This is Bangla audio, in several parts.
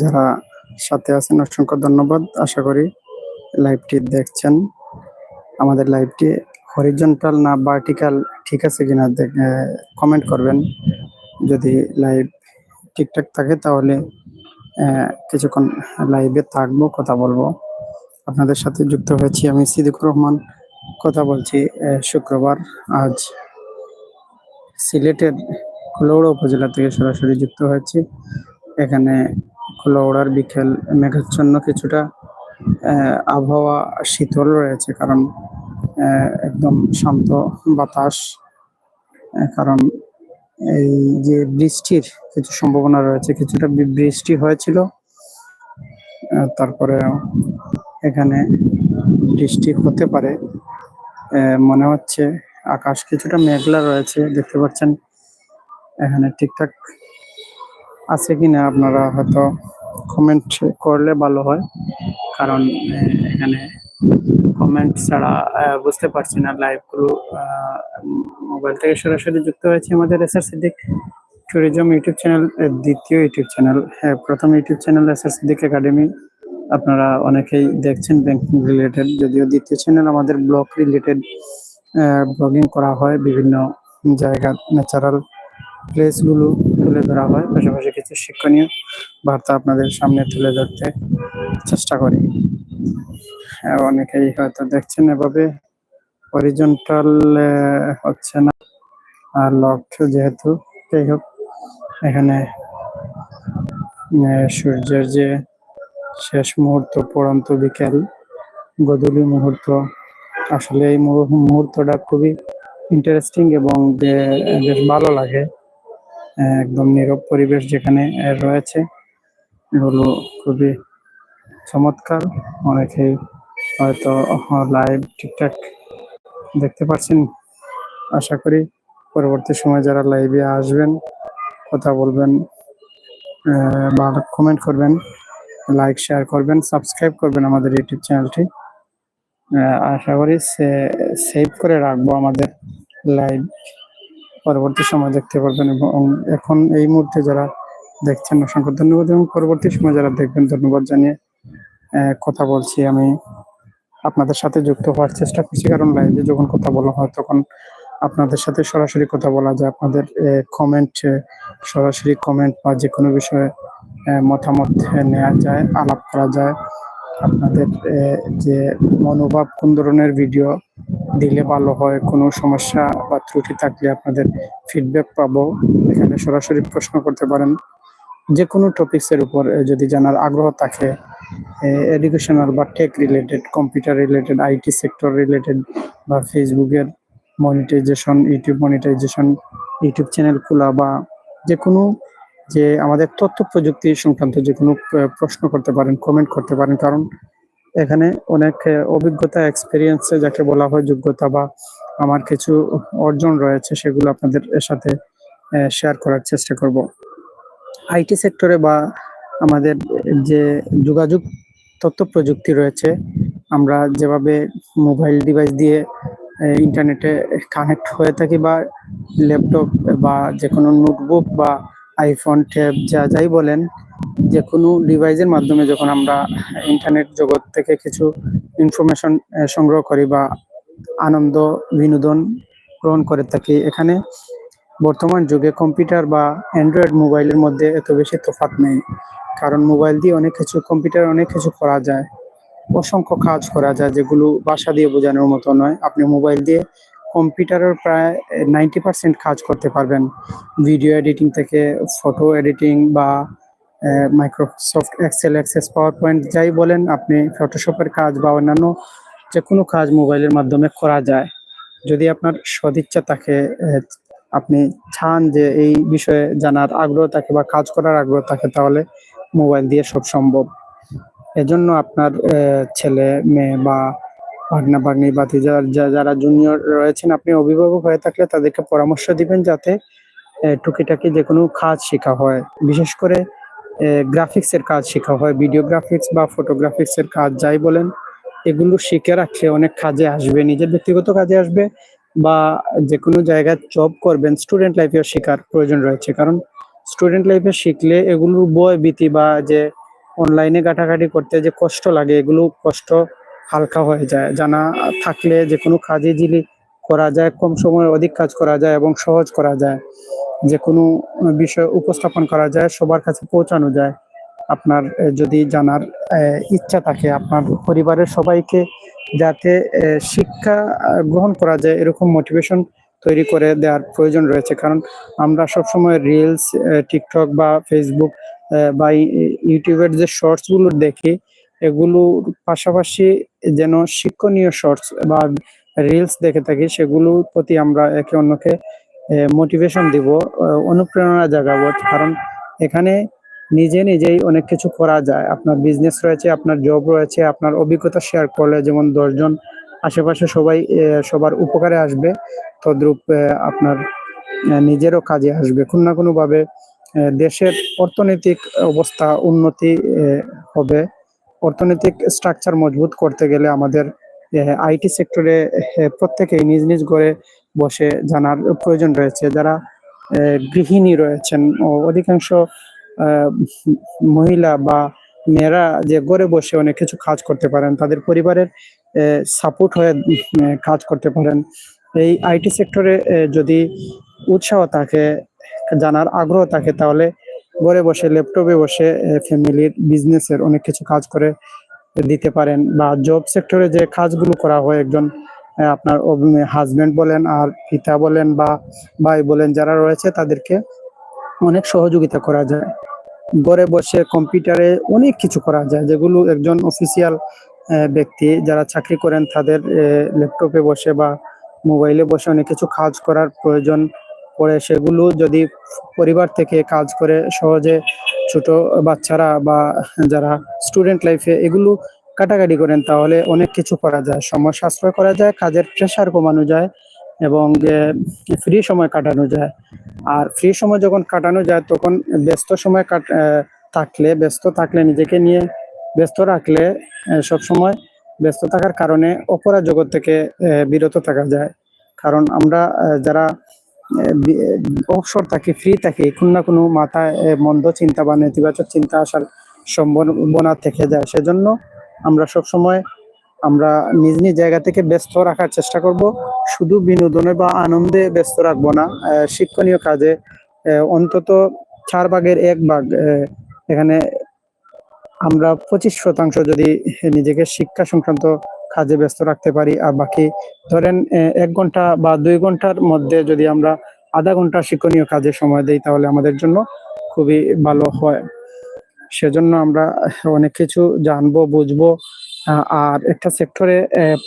যারা সাথে আছেন, অসংখ্য ধন্যবাদ। আশা করি লাইভটি দেখছেন। আমাদের লাইভটি হরিজন্টাল না ভার্টিক্যাল ঠিক আছে কিনা কমেন্ট করবেন। যদি লাইভ ঠিকঠাক থাকে তাহলে কিছুক্ষণ লাইভে থাকব, কথা বলব। আপনাদের সাথে যুক্ত হয়েছি আমি সিদ্দিকুর রহমান। কথা বলছি শুক্রবার। আজ সিলেটের কুলৌড়া উপজেলা থেকে সরাসরি যুক্ত হয়েছি। এখানে কুলৌড়ার বিকেল মেঘাচ্ছন্ন কিছুটা আবহাওয়া শীতল রয়েছে কারণ একদম শান্ত বাতাস কারণ এই যে বৃষ্টির কিছু সম্ভাবনা রয়েছে, কিছুটা বৃষ্টি হয়েছিল। তারপরে এখানে বৃষ্টি হতে পারে। মনে হচ্ছে আকাশ কিছুটা মেঘলা রয়েছে, দেখতে পাচ্ছেন। এখানে ঠিকঠাক আছে কিনা আপনারা হয়তো কমেন্ট করলে ভালো হয়। কারণ এখানে কমেন্ট ছাড়া বুঝতে পারছি না লাইভগুলো মোবাইল থেকে সরাসরি যুক্ত হয়েছে আমাদের S R Siddique tourism YouTube channel দ্বিতীয় ইউটিউব চ্যানেল হ্যাঁ প্রথম YouTube channel S R Siddique academy আপনারা অনেকেই দেখছেন ব্যাংকিং রিলেটেড যদিও দ্বিতীয় চ্যানেল আমাদের ব্লগ রিলেটেড ব্লগিং করা হয় বিভিন্ন জায়গা ন্যাচারাল প্লেসগুলো তুলে ধরা হয়। পাশাপাশি কিছু শিক্ষণীয় বার্তা আপনাদের সামনে তুলে ধরতে চেষ্টা করি। হ্যাঁ, অনেকেই হয়তো দেখছেন এভাবে। হরিজন্টাল হচ্ছে না। আর লক্ষ্য যেহেতু যাই হোক এখানে সূর্যের যে শেষ মুহূর্ত পড়ন্ত বিকেল গধূলি মুহূর্ত আসলে এই মুহূ- মুহূর্তটা খুবই ইন্টারেস্টিং এবং বেশ ভালো লাগে। একদম নীরব পরিবেশ যেখানে রয়েছে, এগুলো খুবই চমৎকার। অনেকেই হয়তো লাইভ ঠিকঠাক দেখতে পাচ্ছেন। আশা করি পরবর্তী সময় যারা লাইভে আসবেন, কথা বলবেন বা কমেন্ট করবেন লাইক শেয়ার করবেন সাবস্ক্রাইব করবেন আমাদের ইউটিউব চ্যানেলটি আশা করি সেভ করে রাখব আমাদের লাইভ পরবর্তী সময় দেখতে পারবেন এবং এখন এই মুহূর্তে যারা দেখছেন, অসংখ্য ধন্যবাদ এবং পরবর্তী সময় যারা দেখবেন, ধন্যবাদ জানিয়ে কথা বলছি আমি আপনাদের সাথে যুক্ত হওয়ার চেষ্টা করছি। কারণ লাইভে যখন কথা বলা হয়, তখন আপনাদের সাথে সরাসরি কথা বলা যায়। আপনাদের কমেন্ট সরাসরি কমেন্ট বা যে কোনো বিষয়ে মতামত নেওয়া যায়, আলাপ করা যায়। আপনাদের যে মনোভাব কোন ধরনের ভিডিও দিলে ভালো হয়, কোনো সমস্যা বা ত্রুটি থাকলে আপনাদের ফিডব্যাক পাবো। এখানে সরাসরি প্রশ্ন করতে পারেন। যে কোনো টপিক্সের উপর যদি জানার আগ্রহ থাকে এডুকেশনাল বা tech related computer related IT sector related বা ফেসবুকের monetisation YouTube monetisation YouTube channel খোলা বা যে কোনো যে আমাদের তথ্য প্রযুক্তি সংক্রান্ত যে কোনো প্রশ্ন করতে পারেন কমেন্ট করতে পারেন। কারণ এখানে অনেক অভিজ্ঞতা এক্সপিরিয়েন্স যাকে বলা হয় যোগ্যতা বা আমার কিছু অর্জন রয়েছে, সেগুলো আপনাদের সাথে শেয়ার করার চেষ্টা করব। আইটি সেক্টরে বা আমাদের যে যোগাযোগ তথ্য প্রযুক্তি রয়েছে, আমরা যেভাবে মোবাইল ডিভাইস দিয়ে ইন্টারনেটে কানেক্ট হয়ে থাকি বা ল্যাপটপ বা যে কোনো নোটবুক বা আইফোন ট্যাব যা যাই বলেন যে কোনো ডিভাইসের মাধ্যমে যখন আমরা ইন্টারনেট জগৎ থেকে কিছু ইনফরমেশন সংগ্রহ করি বা আনন্দ, বিনোদন গ্রহণ করে থাকি, এখানে বর্তমান যুগে কম্পিউটার বা অ্যান্ড্রয়েড মোবাইলের মধ্যে এত বেশি তফাৎ নেই। কারণ মোবাইল দিয়ে অনেক কিছু কম্পিউটার অনেক কিছু করা যায়। অসংখ্য কাজ করা যায় যেগুলো বাসা দিয়ে বোঝানোর মতো নয়। আপনি মোবাইল দিয়ে কম্পিউটারের প্রায় নাইনটি পার্সেন্ট কাজ করতে পারবেন। ভিডিও এডিটিং থেকে ফটো এডিটিং বা Microsoft Excel access PowerPoint যাই বলেন আপনি ফটোশপের কাজ বা অন্যান্য যে কোনো কাজ মোবাইলের মাধ্যমে করা যায়। যদি আপনার সদিচ্ছা থাকে আপনি চান যে এই বিষয়ে জানার আগ্রহ থাকে বা কাজ করার আগ্রহ থাকে, তাহলে মোবাইল দিয়ে সব সম্ভব। এজন্য আপনার ছেলে, মেয়ে বা ভাগনা, ভাগ্নি বা যারা জুনিয়র রয়েছেন, আপনি অভিভাবক হয়ে থাকলে তাদেরকে পরামর্শ দিবেন যাতে টুকিটাকি যে কোনো কাজ শেখা হয়। বিশেষ করে গ্রাফিক্স এর কাজ শেখা হয় ভিডিও গ্রাফিক্স বা ফটোগ্রাফিক্সের কাজ, যাই বলেন, এগুলো শিখে রাখলে অনেক কাজে আসবে, নিজের ব্যক্তিগত কাজে আসবে বা যে কোনো জায়গায় জব করবেন স্টুডেন্ট লাইফেও শেখার প্রয়োজন রয়েছে। কারণ স্টুডেন্ট লাইফে শিখলে এগুলোর বয় ভীতি বা যে অনলাইনে ঘাটাঘাটি করতে যে কষ্ট লাগে, এগুলো কষ্ট হালকা হয়ে যায়। জানা থাকলে যে কোনো কাজে জিলি করা যায়, কম সময়ে অধিক কাজ করা যায় এবং সহজ করা যায়। যে কোনো বিষয় উপস্থাপন করা যায়, সবার কাছে পৌঁছানো যায়। আপনার যদি জানার ইচ্ছা থাকে, আপনার পরিবারের সবাইকে যাতে শিক্ষা গ্রহণ করা যায়, এরকম মোটিভেশন তৈরি করে দেওয়ার প্রয়োজন রয়েছে। কারণ আমরা সবসময় রিলস টিকটক বা ফেসবুক বা ইউটিউবের যে শর্টসগুলো দেখি, এগুলোর পাশাপাশি যেন শিক্ষণীয় শর্টস বা রিলস দেখে থাকি সেগুলোর প্রতি আমরা একে অন্যকে মোটিভেশন দিব অনুপ্রেরণা জাগাবো। কারণ এখানে নিজে নিজেই অনেক কিছু করা যায়। আপনার বিজনেস রয়েছে, আপনার জব রয়েছে, আপনার অভিজ্ঞতা শেয়ার করলে যেমন দশজন আশেপাশে সবাই সবার উপকারে আসবে, তদ্রূপ আপনার নিজেরও কাজে আসবে। কোনো না কোনোভাবে দেশের অর্থনৈতিক অবস্থা উন্নতি হবে। অর্থনৈতিক স্ট্রাকচার মজবুত করতে গেলে আমাদের আইটি সেক্টরে প্রত্যেকেই নিজ নিজ ঘরে বসে জানার প্রয়োজন রয়েছে। যারা গৃহিণী রয়েছেন ও অধিকাংশ মহিলা বা মেয়েরা যে ঘরে বসে অনেক কিছু কাজ করতে পারেন, তাদের পরিবারের সাপোর্ট হয়ে কাজ করতে পারেন। এই আইটি সেক্টরে যদি উৎসাহ থাকে, জানার আগ্রহ থাকে, তাহলে ঘরে বসে, ল্যাপটপে বসে ফ্যামিলির বিজনেসের অনেক কিছু কাজ করে দিতে পারেন বা জব সেক্টরে যে কাজগুলো করা হয় একজন আপনার হাজবেন্ড বলেন আর পিতা বলেন বা ভাই বলেন যারা রয়েছে তাদেরকে অনেক সহযোগিতা করা যায়। ঘরে বসে কম্পিউটারে অনেক কিছু করা যায়, যেগুলো একজন অফিসিয়াল ব্যক্তি যারা চাকরি করেন তাদের ল্যাপটপে বসে বা মোবাইলে বসে অনেক কিছু কাজ করার প্রয়োজন পড়ে সেগুলো যদি পরিবার থেকে কাজ করে সহজে ছোট বাচ্চারা বা যারা স্টুডেন্ট লাইফে এগুলো কাটাকাটি করেন, তাহলে অনেক কিছু করা যায়। সময় সাশ্রয় করা যায়, কাজের প্রেশার কমানো যায় এবং ফ্রি সময় কাটানো যায়। আর ফ্রি সময় যখন কাটানো যায়, তখন ব্যস্ত সময় থাকলে, ব্যস্ত থাকলে নিজেকে নিয়ে ব্যস্ত রাখলে সব সময় ব্যস্ত থাকার কারণে অপরাধ জগৎ থেকে বিরত থাকা যায়। কারণ আমরা যারা অবসর থাকে ফ্রি থাকে, কোনো না কোনো মাথায় মন্দ চিন্তা বা নেতিবাচক চিন্তা আসার সম্ভাবনা থেকে যায়। সেজন্য আমরা সব সময় আমরা নিজ নিজ জায়গা থেকে ব্যস্ত রাখার চেষ্টা করব। শুধু বিনোদনে বা আনন্দে ব্যস্ত রাখব না শিক্ষণীয় কাজে অন্তত চার ভাগের এক ভাগ এখানে আমরা পঁচিশ শতাংশ যদি নিজেকে শিক্ষা সংক্রান্ত কাজে ব্যস্ত রাখতে পারি। আর বাকি ধরেন এক ঘণ্টা বা দুই ঘণ্টার মধ্যে যদি আমরা আধা ঘণ্টা শিক্ষণীয় কাজে সময় দেই, তাহলে আমাদের জন্য খুবই ভালো হয়। সেজন্য আমরা অনেক কিছু জানব, বুঝব আর একটা সেক্টরে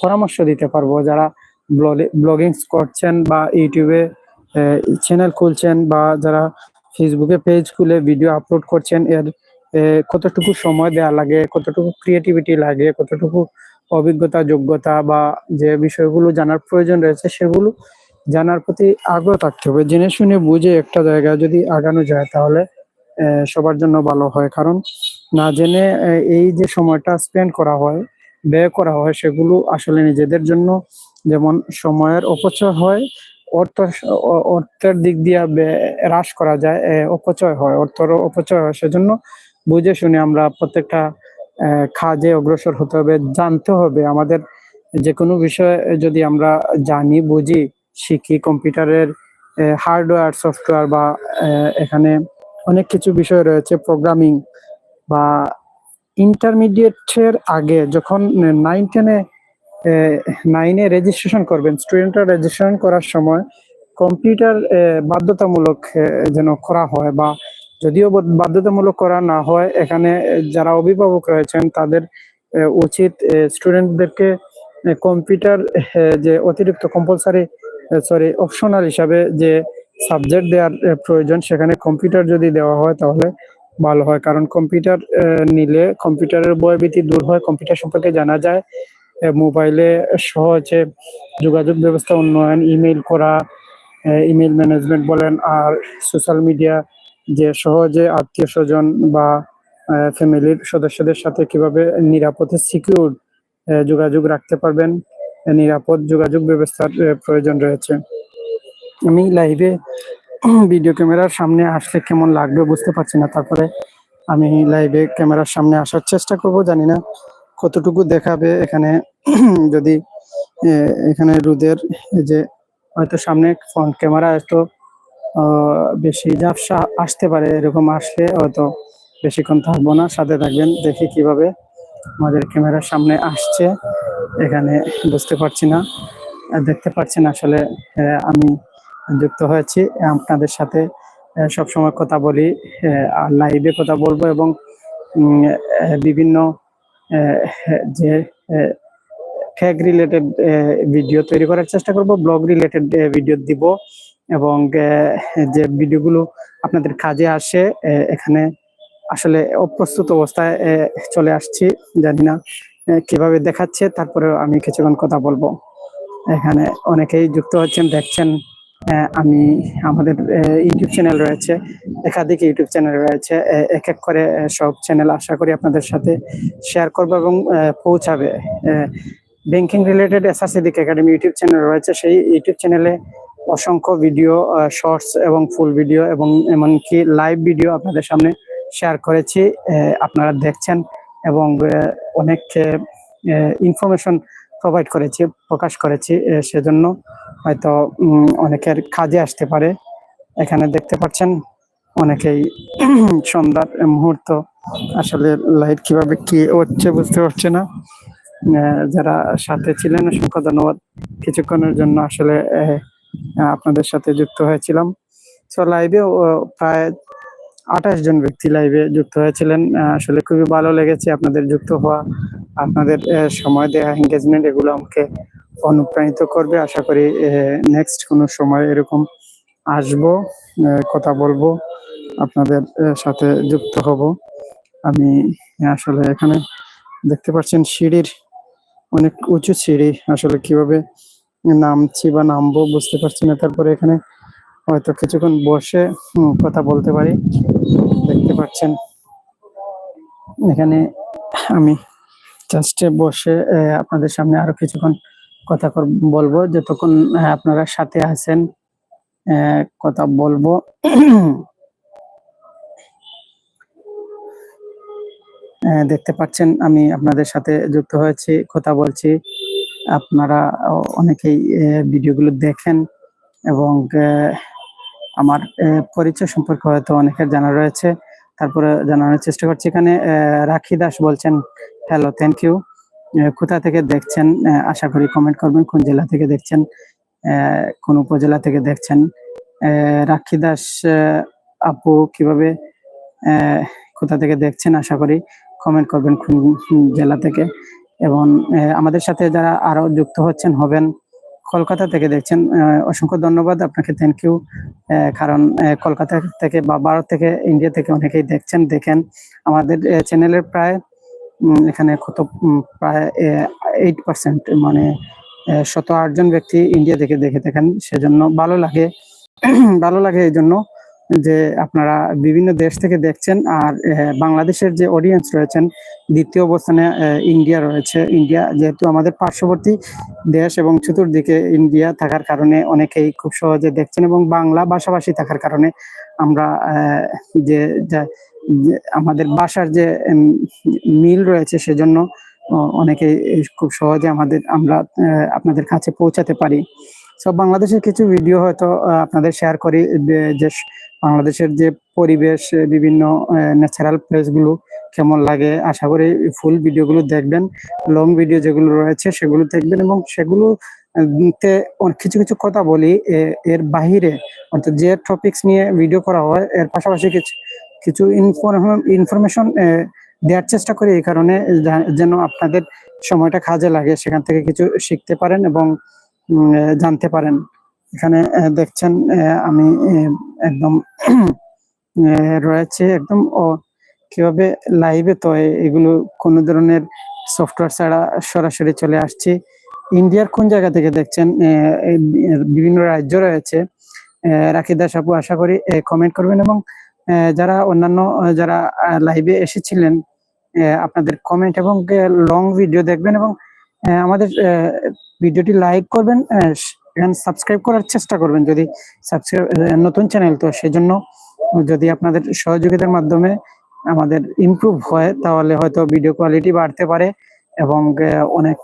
পরামর্শ দিতে পারব। যারা ব্লগিং করছেন বা ইউটিউবে চ্যানেল খুলছেন বা যারা ফেসবুকে পেজ খুলে ভিডিও আপলোড করছেন, এর কতটুকু সময় দেওয়া লাগে, কতটুকু ক্রিয়েটিভিটি লাগে, কতটুকু অভিজ্ঞতা, যোগ্যতা বা যে বিষয়গুলো জানার প্রয়োজন রয়েছে সেগুলো জানার প্রতি আগ্রহ থাকতে হবে। জেনে শুনে বুঝে একটা জায়গায় যদি আগানো যায় তাহলে সবার জন্য ভালো হয়। কারণ না জেনে এই যে সময়টা স্পেন্ড করা হয়, ব্যয় করা হয় সেগুলো আসলে নিজেদের জন্য যেমন সময়ের অপচয় হয়, অর্থ অর্থের দিক দিয়ে হ্রাস করা যায় অপচয় হয়, অর্থেরও অপচয় হয়। সেজন্য বুঝে শুনে আমরা প্রত্যেকটা কাজে অগ্রসর হতে হবে, জানতে হবে। আমাদের যে কোনো বিষয়ে যদি আমরা জানি, বুঝি, শিখি, কম্পিউটারের হার্ডওয়্যার, সফটওয়্যার বা এখানে অনেক কিছু বিষয় রয়েছে, প্রোগ্রামিং বা ইন্টারমিডিয়েটের আগে যখন নাইন টেনে নাইনে রেজিস্ট্রেশন করবেন স্টুডেন্টরা রেজিস্ট্রেশন করার সময় কম্পিউটার বাধ্যতামূলক যেন করা হয় বা যদিও বাধ্যতামূলক করা না হয়, এখানে যারা অভিভাবক রয়েছেন, তাদের উচিত স্টুডেন্টদেরকে কম্পিউটার যে অতিরিক্ত কম্পালসারি সরি অপশনাল হিসাবে যে সাবজেক্ট দেওয়ার প্রয়োজন, সেখানে কম্পিউটার যদি দেওয়া হয়, তাহলে ভালো হয়। কারণ কম্পিউটার নিলে কম্পিউটারের বয়ভীতি দূর হয় কম্পিউটার সম্পর্কে জানা যায়। মোবাইলে সহজে যোগাযোগ ব্যবস্থা, উন্নয়ন ইমেল করা ইমেল ম্যানেজমেন্ট বলেন, আর সোশ্যাল মিডিয়া যে সহজে আত্মীয় স্বজন বা ফ্যামিলির সদস্যদের সাথে কীভাবে নিরাপদে সিকিউর যোগাযোগ রাখতে পারবেন নিরাপদ যোগাযোগ ব্যবস্থার প্রয়োজন রয়েছে। আমি লাইভে ভিডিও ক্যামেরার সামনে আসলে কেমন লাগবে বুঝতে পারছি না তারপরে আমি লাইভে ক্যামেরার সামনে আসার চেষ্টা করব জানি না কতটুকু দেখাবে এখানে। যদি এখানে রোদের যে হয়তো সামনে ফ্রন্ট ক্যামেরা আহ, বেশি ঝাপসা আসতে পারে এরকম আসলে হয়তো বেশিক্ষণ থাকব না। সাথে থাকবেন দেখি কীভাবে আমাদের ক্যামেরার সামনে আসছে। এখানে বুঝতে পারছি না দেখতে পাচ্ছেন আসলে আমি যুক্ত হয়েছি। আপনাদের সাথে আহ, সবসময় কথা বলি আর লাইভে কথা বলব এবং বিভিন্ন যে ফ্যাগ রিলেটেড ভিডিও তৈরি করার চেষ্টা করব ব্লগ রিলেটেড ভিডিও দিব। এবং যে ভিডিওগুলো আপনাদের কাজে আসে এখানে আসলে অপ্রস্তুত অবস্থায় চলে আসছি। জানি না কীভাবে দেখাচ্ছে তারপরে আমি কিছুক্ষণ কথা বলব। এখানে অনেকেই যুক্ত হচ্ছেন, দেখছেন আমি, আমাদের ইউটিউব চ্যানেল রয়েছে, একাধিক ইউটিউব চ্যানেল রয়েছে এক এক করে সব চ্যানেল আশা করি আপনাদের সাথে শেয়ার করব এবং পৌঁছাবে। Banking related SR Siddique academy YouTube channel রয়েছে, সেই ইউটিউব চ্যানেলে অসংখ্য ভিডিও শর্টস এবং ফুল ভিডিও এবং এমনকি লাইভ ভিডিও আপনাদের সামনে শেয়ার করেছি আপনারা দেখছেন এবং অনেক ইনফরমেশন প্রোভাইড করেছি, প্রকাশ করেছি সেজন্য হয়তো অনেকের কাজে আসতে পারে। এখানে দেখতে পাচ্ছেন অনেকেই সন্ধ্যার মুহূর্ত, আসলে লাইট কীভাবে কি হচ্ছে বুঝতে পারছে না। যারা সাথে ছিলেন, অসংখ্য ধন্যবাদ। কিছুক্ষণের জন্য আসলে আপনাদের সাথে যুক্ত হয়েছিলাম। সো লাইভে প্রায় আঠাশ জন ব্যক্তি লাইভে যুক্ত হয়েছিলেন। আসলে খুবই ভালো লেগেছে আপনাদের যুক্ত হওয়া। আপনাদের সময় দেওয়া এঙ্গেজমেন্ট এগুলো আমাকে অনুপ্রাণিত করবে। আশা করি নেক্সট কোনো সময় এরকম আসব কথা বলব, আপনাদের সাথে যুক্ত হব। আমি আসলে এখানে দেখতে পাচ্ছেন সিঁড়ির অনেক উঁচু সিঁড়ি। আসলে কীভাবে নামছি বা নামবো, বুঝতে পারছি না। তারপরে এখানে হয়তো কিছুক্ষণ বসে কথা বলতে পারি। দেখতে পাচ্ছেন। এখানে আমি জাস্টে বসে আপনাদের সামনে আরও কিছুক্ষণ কথা বলব। যতক্ষণ আপনারা সাথে আছেন কথা বলব। দেখতে পাচ্ছেন, আমি আপনাদের সাথে যুক্ত হয়েছি, কথা বলছি। আপনারা অনেকেই ভিডিওগুলো দেখেন এবং আমার পরিচয় সম্পর্কে হয়তো অনেকের জানা রয়েছে। তারপরে জানানোর চেষ্টা করছি। এখানে রাখি দাস বলছেন হ্যালো থ্যাংক ইউ কোথা থেকে দেখছেন? আশা করি কমেন্ট করবেন। কোন জেলা থেকে দেখছেন? কোন উপজেলা থেকে দেখছেন? রাখি দাস আপু কীভাবে কোথা থেকে দেখছেন? আশা করি কমেন্ট করবেন কোন জেলা থেকে। এবং আমাদের সাথে যারা আরও যুক্ত হচ্ছেন, হবেন, কলকাতা থেকে দেখছেন অসংখ্য ধন্যবাদ আপনাকে থ্যাংক ইউ কারণ কলকাতা থেকে বা ভারত থেকে ইন্ডিয়া থেকে অনেকেই দেখছেন, দেখেন, আমাদের চ্যানেলের প্রায় এখানে কত প্রায় এইট পার্সেন্ট মানে শত আটজন ব্যক্তি ইন্ডিয়া থেকে দেখে থাকেন, সেজন্য ভালো লাগে ভালো লাগে এই জন্য। যে আপনারা বিভিন্ন দেশ থেকে দেখছেন আর বাংলাদেশের যে অডিয়েন্স রয়েছেন দ্বিতীয় অবস্থানে ইন্ডিয়া রয়েছে। ইন্ডিয়া যেহেতু আমাদের পার্শ্ববর্তী দেশ এবং চতুর্দিকে ইন্ডিয়া থাকার কারণে অনেকেই খুব সহজে দেখছেন এবং বাংলা ভাষাভাষী থাকার কারণে আমরা যে আমাদের ভাষার যে মিল রয়েছে সেজন্য আহ, অনেকেই খুব সহজে আমাদের আমরা আপনাদের কাছে পৌঁছাতে পারি। সব বাংলাদেশের কিছু ভিডিও হয়তো আপনাদের শেয়ার করি, যে বাংলাদেশের যে পরিবেশ বিভিন্ন ন্যাচারাল প্লেসগুলো কেমন লাগে, আশা করি ফুল ভিডিওগুলো দেখবেন। লং ভিডিও যেগুলো রয়েছে, সেগুলো দেখবেন এবং সেগুলো কিছু কিছু কথা বলি এর বাহিরে। অর্থাৎ যে টপিকস নিয়ে ভিডিও করা হয়, এর পাশাপাশি কিছু কিছু ইনফরমেশন দেওয়ার চেষ্টা করি এই কারণে যেন আপনাদের সময়টা কাজে লাগে, সেখান থেকে কিছু শিখতে পারেন এবং জানতে পারেন। এখানে দেখছেন আমি একদম রয়েছে একদম, ও, কীভাবে লাইভে তো এগুলো কোনো ধরনের সফটওয়্যার ছাড়া সরাসরি চলে আসছি। ইন্ডিয়ার কোন জায়গা থেকে দেখছেন? বিভিন্ন রাজ্য রয়েছে। রাখি দাস আপু, আশা করি কমেন্ট করবেন এবং যারা অন্যান্য যারা লাইভে এসেছিলেন আপনাদের কমেন্ট এবং লং ভিডিও দেখবেন এবং আমাদের ভিডিওটি লাইক করবেন এখানে সাবস্ক্রাইব করার চেষ্টা করবেন যদি সাবস্ক্রাইব নতুন চ্যানেল তো সেজন্য যদি আপনাদের সহযোগিতার মাধ্যমে আমাদের ইমপ্রুভ হয়, তাহলে হয়তো ভিডিও কোয়ালিটি বাড়তে পারে এবং অনেক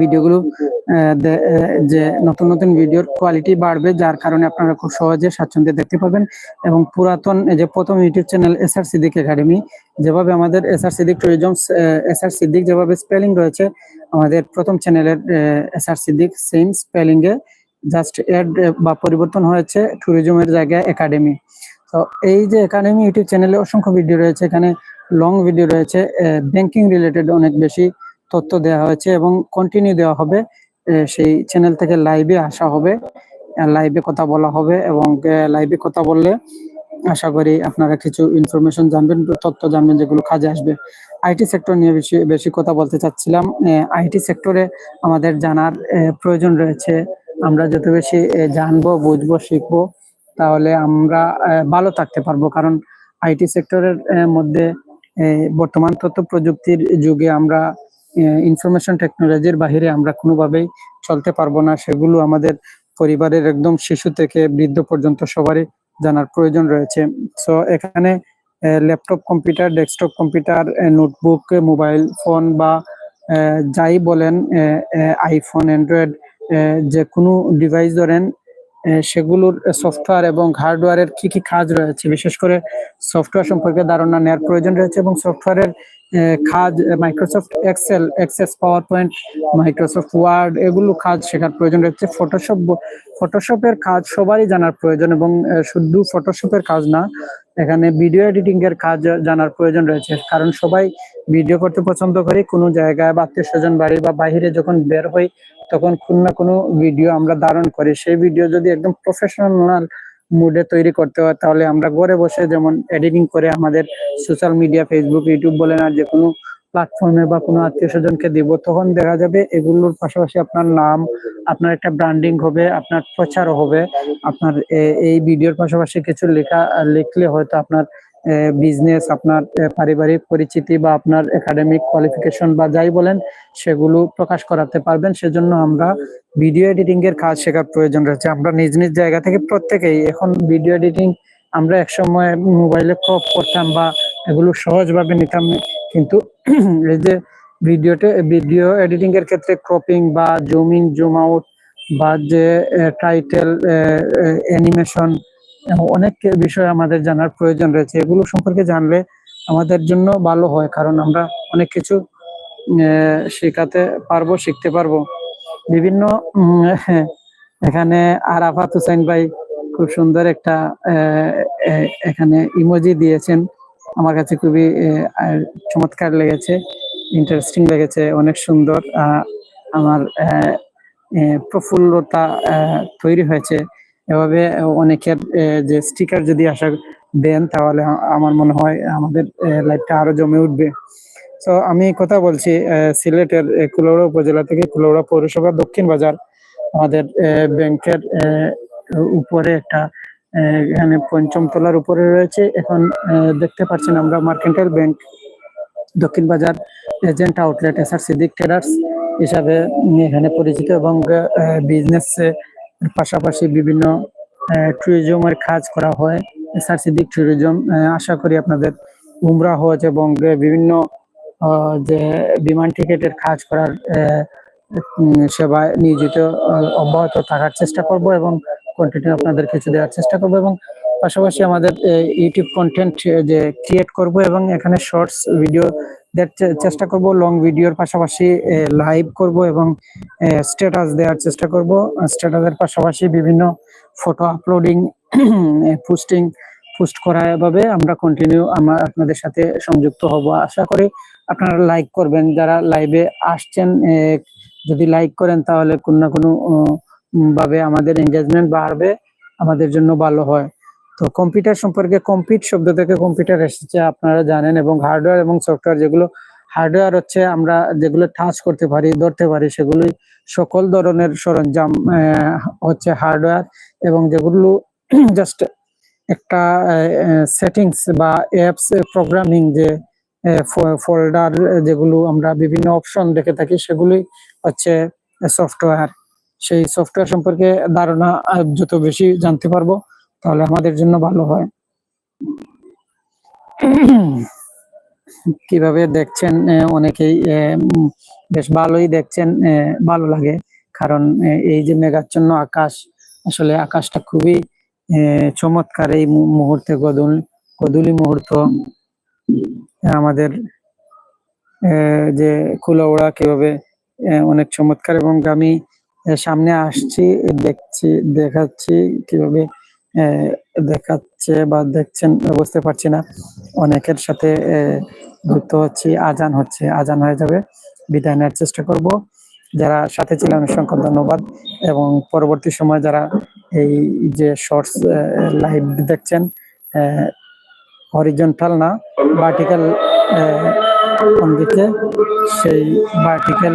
ভিডিওগুলো যে নতুন নতুন ভিডিওর কোয়ালিটি বাড়বে, যার কারণে আপনারা খুব সহজে স্বাচ্ছন্দ্যে দেখতে পাবেন এবং পুরাতন যে প্রথম YouTube channel S R Siddique academy, যেভাবে আমাদের S R Siddique tourism S R Siddique যেভাবে স্পেলিং রয়েছে, আমাদের প্রথম চ্যানেলের S R Siddique same spelling এ জাস্ট এড বা পরিবর্তন হয়েছে ট্যুরিজমের জায়গায় একাডেমি। তো এই যে একাডেমি ইউটিউব চ্যানেলে অসংখ্য ভিডিও রয়েছে, এখানে লং ভিডিও রয়েছে ব্যাংকিং রিলেটেড অনেক বেশি তথ্য দেওয়া হয়েছে এবং কন্টিনিউ দেওয়া হবে। সেই চ্যানেল থেকে লাইভে আসা হবে। লাইভে কথা বলা হবে এবং লাইভে কথা বললে আশা করি আপনারা কিছু ইনফরমেশন জানবেন, তথ্য জানবেন যেগুলো কাজে আসবে। আইটি সেক্টর নিয়ে বেশি বেশি কথা বলতে চাচ্ছিলাম। আইটি সেক্টরে আমাদের জানার প্রয়োজন রয়েছে। আমরা যত বেশি জানব, বুঝব, শিখব, তাহলে আমরা ভালো থাকতে পারব। কারণ আইটি সেক্টরের মধ্যে বর্তমান তথ্য প্রযুক্তির যুগে আমরা ইনফরমেশন টেকনোলজির বাইরে আমরা কোনোভাবেই চলতে পারব না। সেগুলো আমাদের পরিবারের একদম শিশু থেকে বৃদ্ধ পর্যন্ত সবারই জানার প্রয়োজন রয়েছে। সো এখানে laptop computer desktop computer notebook mobile phone বা যাই বলেন আইফোন অ্যান্ড্রয়েড যে কোনো ডিভাইস ধরেন সেগুলোর সফটওয়্যার এবং হার্ডওয়্যারের কি কি কাজ রয়েছে, বিশেষ করে সফটওয়্যার সম্পর্কে ধারণা নেওয়ার প্রয়োজন রয়েছে এবং সফটওয়্যারের কাজ Microsoft Excel Access PowerPoint Microsoft Word এগুলো কাজ শেখার প্রয়োজন রয়েছে। ফটোশপ ফটোশপের কাজ সবারই জানার প্রয়োজন এবং শুধু ফটোশপের কাজ না, এখানে ভিডিও এডিটিং এর কাজ জানার প্রয়োজন রয়েছে। কারণ সবাই ভিডিও করতে পছন্দ করে, কোনো জায়গায় বা আত্মীয় স্বজন বাড়ি বা বাইরে যখন বের হই, তখন কোনো না কোনো ভিডিও আমরা ধারণ করি। সেই ভিডিও যদি একদম প্রফেশনাল মুডে তৈরি করতে হয়, তাহলে আমরা ঘরে বসে যেমন এডিটিং করে আমাদের সোশ্যাল মিডিয়া ফেসবুক ইউটিউব বলেন আর যে কোনো প্ল্যাটফর্মে বা কোনো আত্মীয় স্বজনকে দিব, তখন দেখা যাবে এগুলোর পাশাপাশি আপনার নাম, আপনার একটা ব্র্যান্ডিং হবে, আপনার প্রচারও হবে। আপনার এই ভিডিওর পাশাপাশি কিছু লেখা, লিখলে হয়তো আপনার বিজনেস আপনার পারিবারিক পরিচিতি বা আপনার একাডেমিক কোয়ালিফিকেশন বা যাই বলেন, সেগুলো প্রকাশ করাতে পারবেন। সেজন্য আমরা ভিডিও এডিটিং এর কাজ শেখার প্রয়োজন রয়েছে। আমরা নিজ নিজ জায়গা থেকে প্রত্যেকেই এখন ভিডিও এডিটিং আমরা একসময় মোবাইলে ক্রপ করতাম বা এগুলো সহজভাবে নিতাম, কিন্তু এই যে ভিডিওতে ভিডিও এডিটিং এর ক্ষেত্রে ক্রপিং বা জুম ইন জুম আউট বা যে টাইটেল অ্যানিমেশন অনেক বিষয় আমাদের জানার প্রয়োজন রয়েছে। এগুলো সম্পর্কে জানলে আমাদের জন্য ভালো হয়, কারণ আমরা অনেক কিছু শেখাতে পারব, শিখতে পারব। বিভিন্ন এখানে আরাফাত হুসাইন ভাই খুব সুন্দর একটা এখানে ইমোজি দিয়েছেন। আমার কাছে খুবই চমৎকার লেগেছে ইন্টারেস্টিং লেগেছে, অনেক সুন্দর আমার প্রফুল্লতা তৈরি হয়েছে। এভাবে অনেকের যে স্টিকার যদি আসা দেন তাহলে আমার মনে হয় আমাদের লাইফটা আরও জমে উঠবে। তো আমি কথা বলছি সিলেটের আহ, কুলাউড়া উপজেলা থেকে কুলৌড়া পৌরসভা দক্ষিণ বাজার। আমাদের ব্যাংকের উপরে একটা এখানে পঞ্চম তলার উপরে রয়েছে। এখন দেখতে পাচ্ছেন আমরা mercantile bank Dakshin Bazar agent outlet S R Siddique traders হিসাবে এখানে পরিচিত এবং বিজনেস পাশাপাশি বিভিন্ন ট্যুরিজমের কাজ করা হয় সিদ্দিক ট্যুরিজম আশা করি আপনাদের উমরা হজ এবং বিভিন্ন যে বিমান টিকেটের কাজ করার সেবায় নিয়োজিত অব্যাহত থাকার চেষ্টা করব এবং কন্টিনিউ আপনাদের কিছু দেওয়ার চেষ্টা করব এবং পাশাপাশি আমাদের ইউটিউব কন্টেন্ট যে ক্রিয়েট করব এবং এখানে শর্টস ভিডিও চে- চেষ্টা করব লং ভিডিওর পাশাপাশি লাইভ করব এবং স্ট্যাটাস দেওয়ার চেষ্টা করব। স্ট্যাটাসের পাশাপাশি বিভিন্ন ফটো আপলোডিং পোস্টিং পোস্ট করা এভাবে আমরা কন্টিনিউ আমরা আপনাদের সাথে সংযুক্ত হব। আশা করি আপনারা লাইক করবেন। যারা লাইভে আসছেন যদি লাইক করেন তাহলে কোনো না কোনো ভাবে আমাদের এনগেজমেন্ট বাড়বে, আমাদের জন্য ভালো হয়। তো কম্পিউটার সম্পর্কে কম্পিট শব্দ থেকে কম্পিউটার এসেছে, আপনারা জানেন, এবং হার্ডওয়্যার এবং সফটওয়্যার যেগুলো হার্ডওয়্যার হচ্ছে আমরা যেগুলো টাচ করতে পারি, ধরতে পারি, সেগুলোই সকল ধরনের সরঞ্জাম হচ্ছে হার্ডওয়্যার এবং যেগুলো জাস্ট একটা সেটিংস বা অ্যাপস প্রোগ্রামিং যে ফোল্ডার যেগুলো আমরা বিভিন্ন অপশন দেখে থাকি, সেগুলোই হচ্ছে সফটওয়্যার সেই সফটওয়্যার সম্পর্কে ধারণা যত বেশি জানতে পারব তাহলে আমাদের জন্য ভালো হয়। কীভাবে দেখছেন অনেকেই বেশ ভালোই দেখছেন ভালো লাগে। কারণ এই যে মেঘাচ্ছন্ন আকাশ, আসলে আকাশটা খুবই চমৎকার এই মুহূর্তে, গদুল, গদুলি মুহূর্ত। আমাদের যে কুলাউড়া কীভাবে অনেক চমৎকার এবং আমি সামনে আসছি, দেখছি, দেখাচ্ছি কীভাবে দেখাচ্ছে বা দেখছেন, বুঝতে পারছি না। অনেকের সাথে যুক্ত হচ্ছি, আজান হচ্ছে, আজান হয়ে যাবে। বিদায় নেওয়ার চেষ্টা করব। যারা সাথে ছিলেন, অসংখ্য ধন্যবাদ। এবং পরবর্তী সময় যারা এই যে শর্টস লাইভ দেখছেন হরিজন্টাল না ভার্টিক্যাল দিকে, সেই ভার্টিক্যাল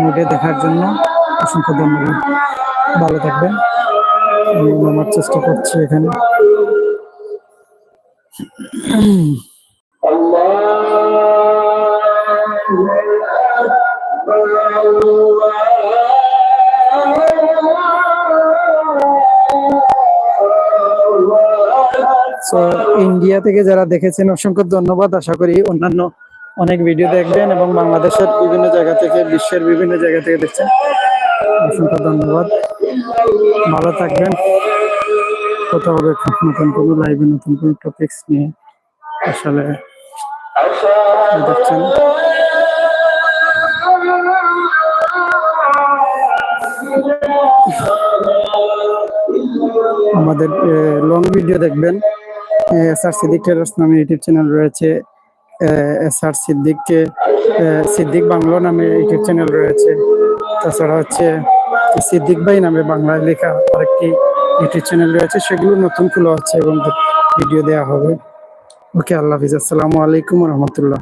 মুডে দেখার জন্য অসংখ্য ধন্যবাদ। ভালো থাকবেন। নামার চেষ্টা করছি এখানে। ইন্ডিয়া থেকে যারা দেখেছেন, অসংখ্য ধন্যবাদ। আশা করি অন্যান্য অনেক ভিডিও দেখবেন এবং বাংলাদেশের বিভিন্ন জায়গা থেকে, বিশ্বের বিভিন্ন জায়গা থেকে দেখছেন। অসংখ্য ধন্যবাদ। ভালো থাকবেন। কথা হবে নতুন কোনো লাইভে নতুন কোনো টপিকস নিয়ে। আসলে দেখছেন। আমাদের লং ভিডিও দেখবেন। এস আর সিদ্দিক টেলার্স নামে ইউটিউব চ্যানেল রয়েছে। এস আর সিদ্দিককে সিদ্দিক বাংলো নামে ইউটিউব চ্যানেল রয়েছে। তাছাড়া হচ্ছে সিদ্দিক ভাই নামে বাংলায় লেখা আরেকটি ইউটিউব চ্যানেল রয়েছে, সেগুলো নতুন খোলা হচ্ছে এবং ভিডিও দেওয়া হবে। ওকে, আল্লাহ হাফিজ। আসসালামু আলাইকুম রহমতুল্লাহ।